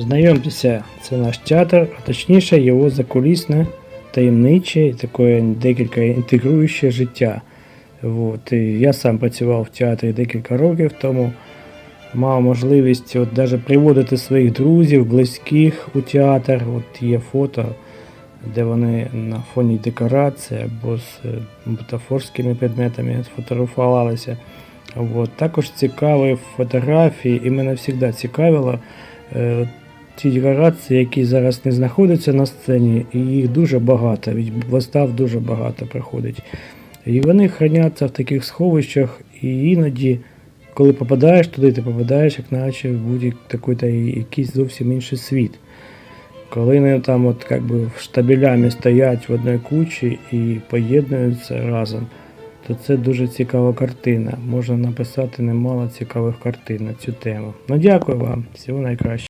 Знайомтеся, це наш театр, а точніше його закулісне, таємниче таке декілька інтегруюче життя. От. І я сам працював в театрі декілька років, тому мав можливість от даже приводити своїх друзів, близьких у театр. От є фото, де вони на фоні декорації або з е, бутафорськими предметами фотографувалися. От. Також цікаві фотографії, і мене завжди цікавило ті декорації, які зараз не знаходяться на сцені, і їх дуже багато, від вистав дуже багато приходить. І вони храняться в таких сховищах, і іноді, коли попадаєш туди, ти попадаєш, як наче в будь-який якийсь зовсім інший світ. Коли вони там от как би штабелями стоять в одній кучі і поєднуються разом, то це дуже цікава картина. Можна написати немало цікавих картин на цю тему. Ну дякую вам, всього найкращого.